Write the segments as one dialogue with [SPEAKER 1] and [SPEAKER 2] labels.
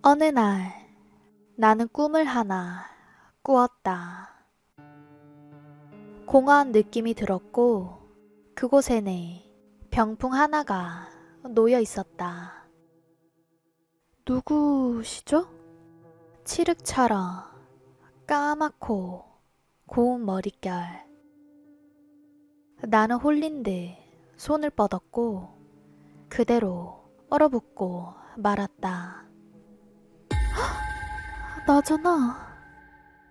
[SPEAKER 1] 어느 날 나는 꿈을 하나 꾸었다. 공허한 느낌이 들었고 그곳에는 병풍 하나가 놓여 있었다. 누구시죠? 칠흑처럼 까맣고 고운 머릿결. 나는 홀린 듯 손을 뻗었고 그대로 얼어붙고 말았다. 헉! 나잖아.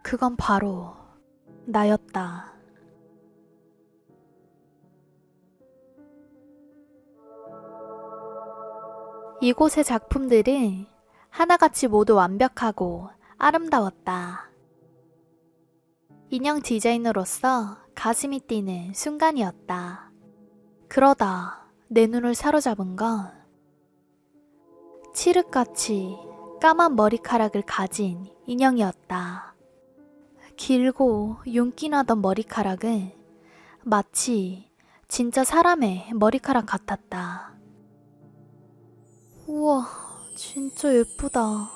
[SPEAKER 1] 그건 바로 나였다. 이곳의 작품들은 하나같이 모두 완벽하고 아름다웠다. 인형 디자이너로서 가슴이 뛰는 순간이었다. 그러다 내 눈을 사로잡은 건 칠흑같이 까만 머리카락을 가진 인형이었다. 길고 윤기 나던 머리카락은 마치 진짜 사람의 머리카락 같았다. 우와, 진짜 예쁘다.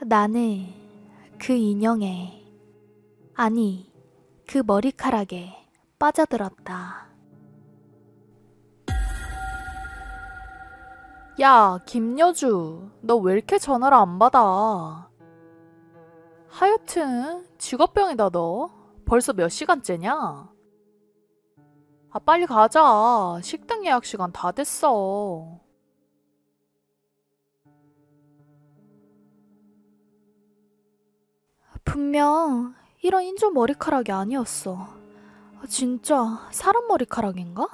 [SPEAKER 1] 나는 그 인형에, 아니, 그 머리카락에 빠져들었다.
[SPEAKER 2] 야, 김여주, 너 왜 이렇게 전화를 안 받아? 하여튼 직업병이다 너. 벌써 몇 시간째냐? 아, 빨리 가자. 식당 예약 시간 다 됐어.
[SPEAKER 1] 분명 이런 인조 머리카락이 아니었어. 진짜 사람 머리카락인가?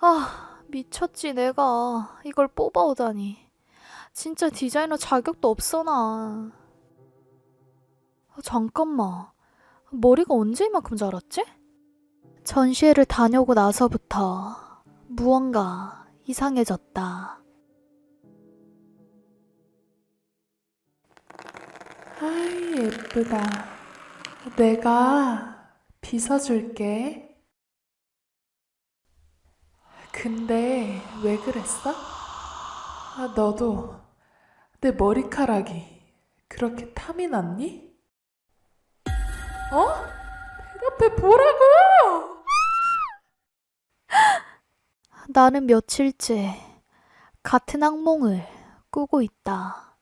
[SPEAKER 1] 아, 미쳤지, 내가. 이걸 뽑아오다니. 진짜 디자이너 자격도 없어, 나. 아, 잠깐만. 머리가 언제 이만큼 자랐지? 전시회를 다녀오고 나서부터 무언가 이상해졌다.
[SPEAKER 3] 아이, 예쁘다. 내가 빗어줄게. 근데 왜 그랬어? 아, 너도 내 머리카락이 그렇게 탐이 났니? 어? 대답해 보라고!
[SPEAKER 1] 나는 며칠째 같은 악몽을 꾸고 있다.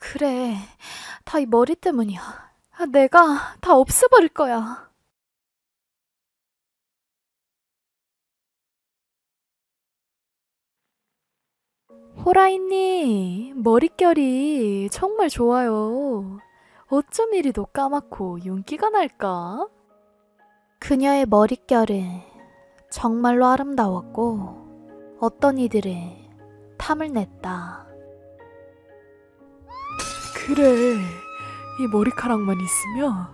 [SPEAKER 1] 그래, 다 이 머리 때문이야. 내가 다 없애버릴 거야. 호라이님, 머릿결이 정말 좋아요. 어쩜 이리도 까맣고 윤기가 날까? 그녀의 머릿결은 정말로 아름다웠고 어떤 이들은 탐을 냈다.
[SPEAKER 3] 그래, 이 머리카락만 있으면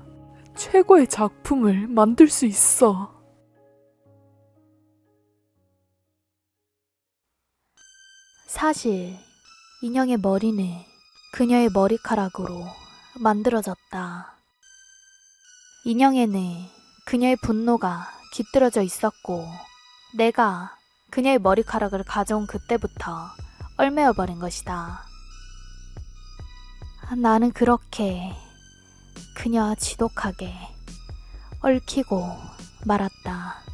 [SPEAKER 3] 최고의 작품을 만들 수 있어.
[SPEAKER 1] 사실 인형의 머리는 그녀의 머리카락으로 만들어졌다. 인형에는 그녀의 분노가 깃들어져 있었고 내가 그녀의 머리카락을 가져온 그때부터 얼매어 버린 것이다. 나는 그렇게 그녀와 지독하게 얽히고 말았다.